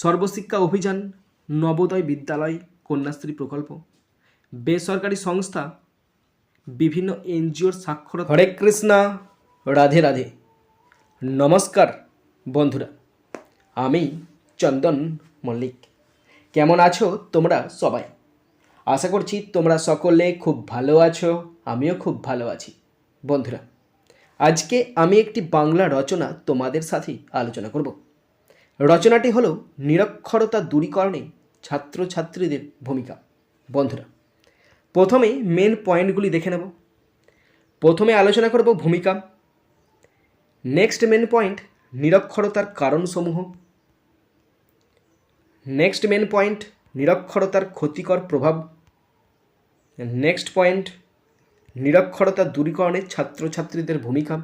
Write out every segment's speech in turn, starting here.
সর্বশিক্ষা অভিযান, নবোদয় বিদ্যালয়, কন্যাশ্রী প্রকল্প, বেসরকারি সংস্থা, বিভিন্ন এনজিওর সাক্ষরতা। হরে কৃষ্ণা, রাধে রাধে। নমস্কার বন্ধুরা, আমি চন্দন মল্লিক। কেমন আছো তোমরা সবাই? আশা করছি তোমরা সকলে খুব ভালো আছো, আমিও খুব ভালো আছি। বন্ধুরা, আজকে আমি একটি বাংলা রচনা তোমাদের সাথে আলোচনা করব। রচনাটি হলো নিরক্ষরতা দূরীকরণে ছাত্রছাত্রীদের ভূমিকা। বন্ধুরা, প্রথমে মেন পয়েন্টগুলি দেখে নেব। প্রথমে আলোচনা করব ভূমিকা। নেক্সট মেন পয়েন্ট নিরক্ষরতার কারণসমূহ। নেক্সট মেন পয়েন্ট নিরক্ষরতার ক্ষতিকর প্রভাব। নেক্সট পয়েন্ট নিরক্ষরতা দূরীকরণে ছাত্রছাত্রীদের ভূমিকা।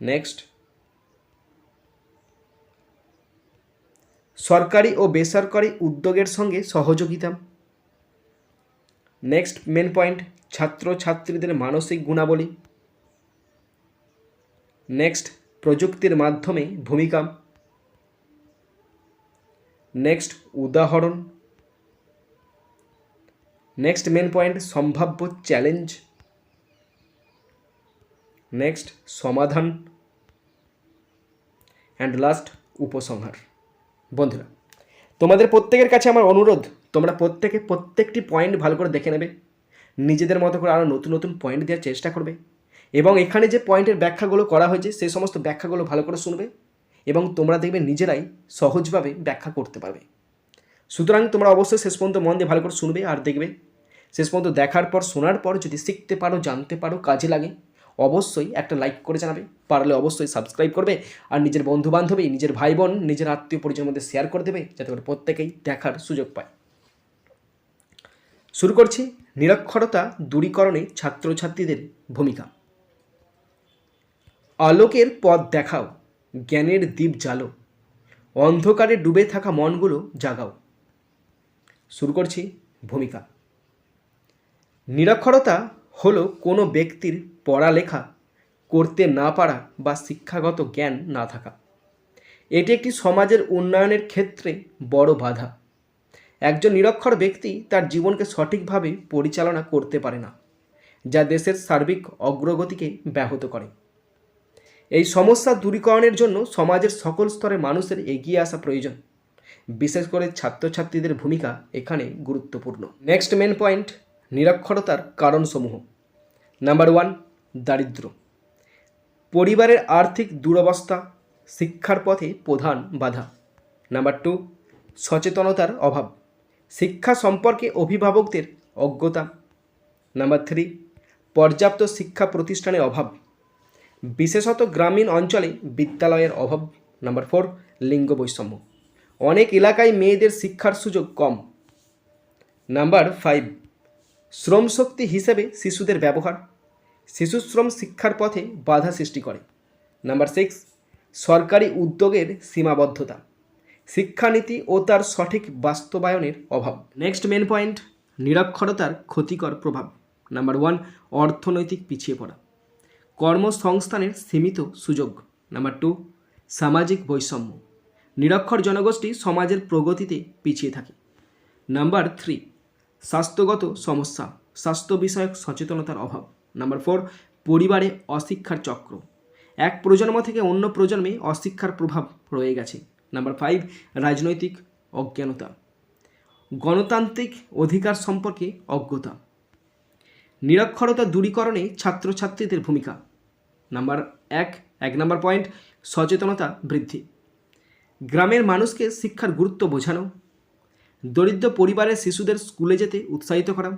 নেক্সট সরকারি ও বেসরকারি উদ্যোগের সঙ্গে সহযোগিতা। নেক্সট মেন পয়েন্ট ছাত্রছাত্রীদের মানসিক গুণাবলী। নেক্সট প্রযুক্তির মাধ্যমে ভূমিকা। নেক্সট উদাহরণ। নেক্সট মেন পয়েন্ট সম্ভাব্য চ্যালেঞ্জ নেক্সট সমাধান। অ্যান্ড লাস্ট উপসংহার। বন্ধুরা, তোমাদের প্রত্যেকের কাছে আমার অনুরোধ, তোমরা প্রত্যেকে প্রত্যেকটি পয়েন্ট ভালো করে দেখে নেবে। নিজেদের মতো করে আরও নতুন নতুন পয়েন্ট দেওয়ার চেষ্টা করবে এবং এখানে যে পয়েন্টের ব্যাখ্যাগুলো করা হয়েছে সেই সমস্ত ব্যাখ্যাগুলো ভালো করে শুনবে এবং তোমরা দেখবে নিজেরাই সহজভাবে ব্যাখ্যা করতে পারবে। সুতরাং তোমরা অবশ্যই শেষ পর্যন্ত মন দিয়ে ভালো করে শুনবে আর দেখবে। শেষ পর্যন্ত দেখার পর, শোনার পর যদি শিখতে পারো, জানতে পারো, কাজে লাগে অবশ্যই একটা লাইক করে জানাবে, পারলে অবশ্যই সাবস্ক্রাইব করবে আর নিজের বন্ধু বান্ধবী নিজের ভাই বোন নিজের আত্মীয় পরিজনের মধ্যে শেয়ার করে দেবে যাতে করে প্রত্যেকেই দেখার সুযোগ পায়। শুরু করছি নিরক্ষরতা দূরীকরণে ছাত্রছাত্রীদের ভূমিকা। আলোকের পথ দেখাও, জ্ঞানের দ্বীপ জ্বালো, অন্ধকারে ডুবে থাকা মনগুলো জাগাও। শুরু করছি ভূমিকা। নিরক্ষরতা হলো কোনো ব্যক্তির পড়ালেখা করতে না পারা বা শিক্ষাগত জ্ঞান না থাকা। এটি একটি সমাজের উন্নয়নের ক্ষেত্রে বড় বাধা। একজন নিরক্ষর ব্যক্তি তার জীবনকে সঠিকভাবে পরিচালনা করতে পারে না, যা দেশের সার্বিক অগ্রগতিকে ব্যাহত করে। এই সমস্যা দূরীকরণের জন্য সমাজের সকল স্তরে মানুষের এগিয়ে আসা প্রয়োজন। বিশেষ করে ছাত্রছাত্রীদের ভূমিকা এখানে গুরুত্বপূর্ণ। নেক্সট মেন পয়েন্ট নিরক্ষরতার কারণসমূহ। নাম্বার ওয়ান দারিদ্র। পরিবারের আর্থিক দুরবস্থা শিক্ষার পথে প্রধান বাধা। নাম্বার টু সচেতনতার অভাব। শিক্ষা সম্পর্কে অভিভাবকদের অজ্ঞতা। নাম্বার থ্রি পর্যাপ্ত শিক্ষা প্রতিষ্ঠানের অভাব। বিশেষত গ্রামীণ অঞ্চলে বিদ্যালয়ের অভাব। নাম্বার ফোর লিঙ্গ বৈষম্য। অনেক এলাকায় মেয়েদের শিক্ষার সুযোগ কম। নাম্বার ফাইভ শ্রমশক্তি হিসেবে শিশুদের ব্যবহার। শিশু শ্রম শিক্ষার পথে বাধা সৃষ্টি করে। নাম্বার সিক্স, সরকারি উদ্যোগের সীমাবদ্ধতা। শিক্ষানীতি ও তার সঠিক বাস্তবায়নের অভাব। নেক্সট মেন পয়েন্ট নিরক্ষরতার ক্ষতিকর প্রভাব। নাম্বার ওয়ান অর্থনৈতিক পিছিয়ে পড়া। কর্মসংস্থানের সীমিত সুযোগ। নাম্বার টু সামাজিক বৈষম্য। নিরক্ষর জনগোষ্ঠী সমাজের প্রগতিতে পিছিয়ে থাকে। নাম্বার থ্রি স্বাস্থ্যগত সমস্যা, স্বাস্থ্য বিষয়ক সচেতনতার অভাব। নাম্বার ফোর, পরিবারে অশিক্ষার চক্র। এক প্রজন্ম থেকে অন্য প্রজন্মে অশিক্ষার প্রভাব রয়ে গেছে। নাম্বার ফাইভ, রাজনৈতিক অজ্ঞানতা। গণতান্ত্রিক অধিকার সম্পর্কে অজ্ঞতা। নিরক্ষরতা দূরীকরণে ছাত্রছাত্রীদের ভূমিকা। নাম্বার এক এক নাম্বার পয়েন্ট, সচেতনতা বৃদ্ধি। গ্রামের মানুষকে শিক্ষার গুরুত্ব বোঝানো দরিদ্র পরিবারের শিশুদের স্কুলে যেতে উৎসাহিত করা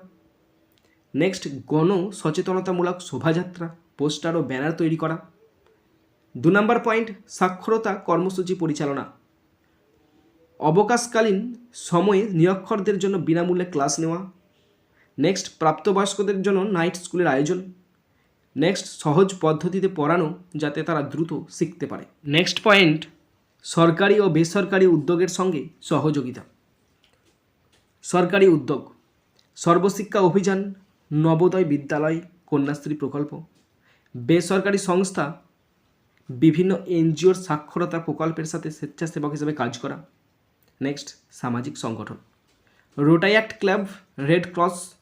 নেক্সট, গণ সচেতনতামূলক শোভাযাত্রা, পোস্টার ও ব্যানার তৈরি করা। দু নম্বর পয়েন্ট, সাক্ষরতা কর্মসূচি পরিচালনা। অবকাশকালীন সময়ে নিরক্ষরদের জন্য বিনামূল্যে ক্লাস নেওয়া। নেক্সট, প্রাপ্তবয়স্কদের জন্য নাইট স্কুলের আয়োজন। নেক্সট, সহজ পদ্ধতিতে পড়ানো যাতে তারা দ্রুত শিখতে পারে। নেক্সট পয়েন্ট, সরকারি ও বেসরকারি উদ্যোগের সঙ্গে সহযোগিতা। সরকারি উদ্যোগ, সর্বশিক্ষা অভিযান, নবোদয় বিদ্যালয়, কন্যাশ্রী প্রকল্প, বেসরকারি সংস্থা, বিভিন্ন এনজিওর সাক্ষরতা প্রকল্পের সাথে স্বেচ্ছাসেবক হিসেবে কাজ করা। নেক্সট, সামাজিক সংগঠন। Rotaract club, red cross,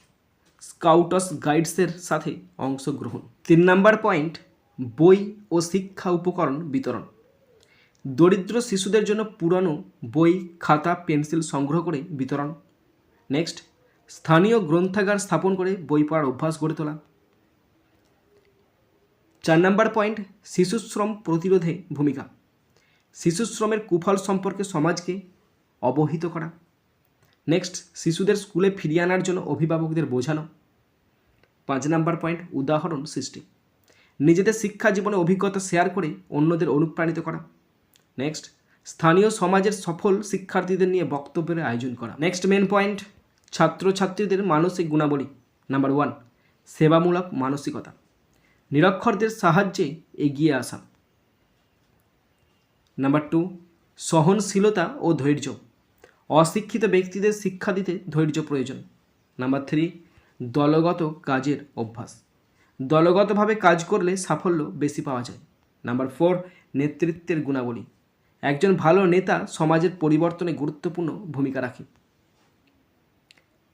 scouts গাইডসের সাথে অংশগ্রহণ। তিন নাম্বার পয়েন্ট, বই ও শিক্ষা উপকরণ বিতরণ। দরিদ্র শিশুদের জন্য পুরানো বই, খাতা, পেন্সিল সংগ্রহ করে বিতরণ। নেক্সট স্থানীয় গ্রন্থাগার স্থাপন করে বই পড়ার অভ্যাস গড়ে তোলা। চার নাম্বার পয়েন্ট শিশুশ্রম প্রতিরোধে ভূমিকা। শিশুশ্রমের কুফল সম্পর্কে সমাজকে অবহিত করা। নেক্সট শিশুদের স্কুলে ফিরিয়ে আনার জন্য অভিভাবকদের বোঝানো। পাঁচ নাম্বার পয়েন্ট, উদাহরণ সৃষ্টি। নিজেদের শিক্ষা জীবনে অভিজ্ঞতা শেয়ার করে অন্যদের অনুপ্রাণিত করা। নেক্সট স্থানীয় সমাজের সফল শিক্ষার্থীদের নিয়ে বক্তব্যের আয়োজন করা। নেক্সট মেন পয়েন্ট ছাত্রছাত্রীদের মানসিক গুণাবলী। নাম্বার ওয়ান সেবামূলক মানসিকতা। নিরক্ষরদের সাহায্যে এগিয়ে আসা। নাম্বার টু সহনশীলতা ও ধৈর্য। অশিক্ষিত ব্যক্তিদের শিক্ষা দিতে ধৈর্য প্রয়োজন। নাম্বার থ্রি দলগত কাজের অভ্যাস। দলগতভাবে কাজ করলে সাফল্য বেশি পাওয়া যায়। নাম্বার ফোর নেতৃত্বের গুণাবলী। একজন ভালো নেতা সমাজের পরিবর্তনে গুরুত্বপূর্ণ ভূমিকা রাখে।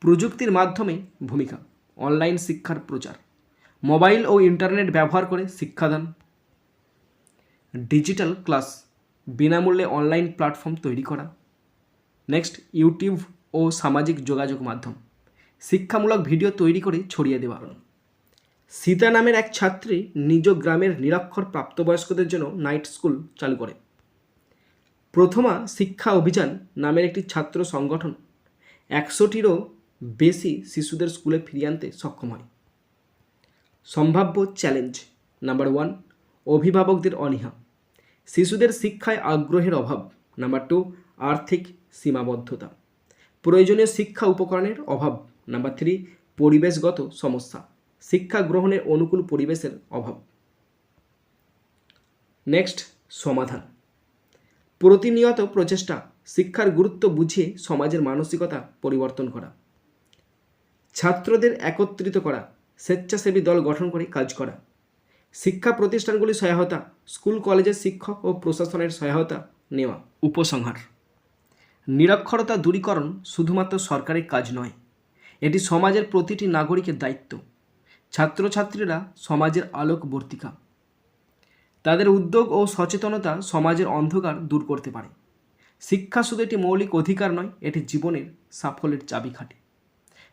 প্রযুক্তির মাধ্যমে ভূমিকা অনলাইন শিক্ষার প্রচার মোবাইল ও ইন্টারনেট ব্যবহার করে শিক্ষাদান ডিজিটাল ক্লাস বিনামূল্যে অনলাইন প্ল্যাটফর্ম তৈরি করা নেক্সট ইউটিউব ও সামাজিক যোগাযোগ মাধ্যম, শিক্ষামূলক ভিডিও তৈরি করে ছড়িয়ে দেওয়া। সীতা নামের এক ছাত্রী নিজ গ্রামের নিরক্ষর প্রাপ্তবয়স্কদের জন্য নাইট স্কুল চালু করে। প্রথমা শিক্ষা অভিযান নামের একটি ছাত্র সংগঠন, একশোটিরও বেশি শিশুদের স্কুলে ফিরিয়ে আনতে সক্ষম হয়। সম্ভাব্য চ্যালেঞ্জ নাম্বার ওয়ান, অভিভাবকদের অনীহা। শিশুদের শিক্ষায় আগ্রহের অভাব। নাম্বার টু, আর্থিক সীমাবদ্ধতা। প্রয়োজনীয় শিক্ষা উপকরণের অভাব। নাম্বার থ্রি, পরিবেশগত সমস্যা। শিক্ষা গ্রহণের অনুকূল পরিবেশের অভাব। নেক্সট, সমাধান। প্রতিনিয়ত প্রচেষ্টা, শিক্ষার গুরুত্ব বুঝিয়ে সমাজের মানসিকতা পরিবর্তন করা। ছাত্রদের একত্রিত করা, স্বেচ্ছাসেবী দল গঠন করে কাজ করা। শিক্ষা প্রতিষ্ঠানগুলির সহায়তা, স্কুল, কলেজের শিক্ষক ও প্রশাসনের সহায়তা নেওয়া। উপসংহার। নিরক্ষরতা দূরীকরণ শুধুমাত্র সরকারের কাজ নয়, এটি সমাজের প্রতিটি নাগরিকের দায়িত্ব। ছাত্রছাত্রীরা সমাজের আলোকবর্তিকা তাদের উদ্যোগ ও সচেতনতা সমাজের অন্ধকার দূর করতে পারে। শিক্ষা শুধু একটি মৌলিক অধিকার নয়, এটি জীবনের সাফল্যের চাবিকাঠি।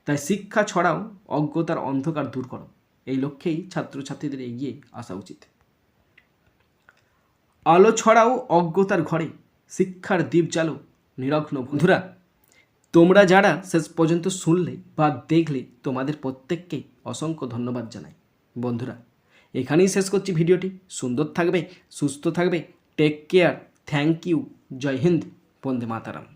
তাই শিক্ষা ছড়াও, অজ্ঞতার অন্ধকার দূর করো। এই লক্ষ্যেই ছাত্রছাত্রীদের এগিয়ে আসা উচিত। আলো ছড়াও অজ্ঞতার ঘরে, শিক্ষার দ্বীপ জ্বালো নিরগ্ন বন্ধুরা। তোমরা যারা শেষ পর্যন্ত শুনলে বা দেখলে, তোমাদের প্রত্যেককে অসংখ্য ধন্যবাদ জানাই। বন্ধুরা, এখানেই শেষ করছি ভিডিওটি। সুন্দর থাকবে, সুস্থ থাকবে। Take care thank you Jai Hind. Vande Mataram.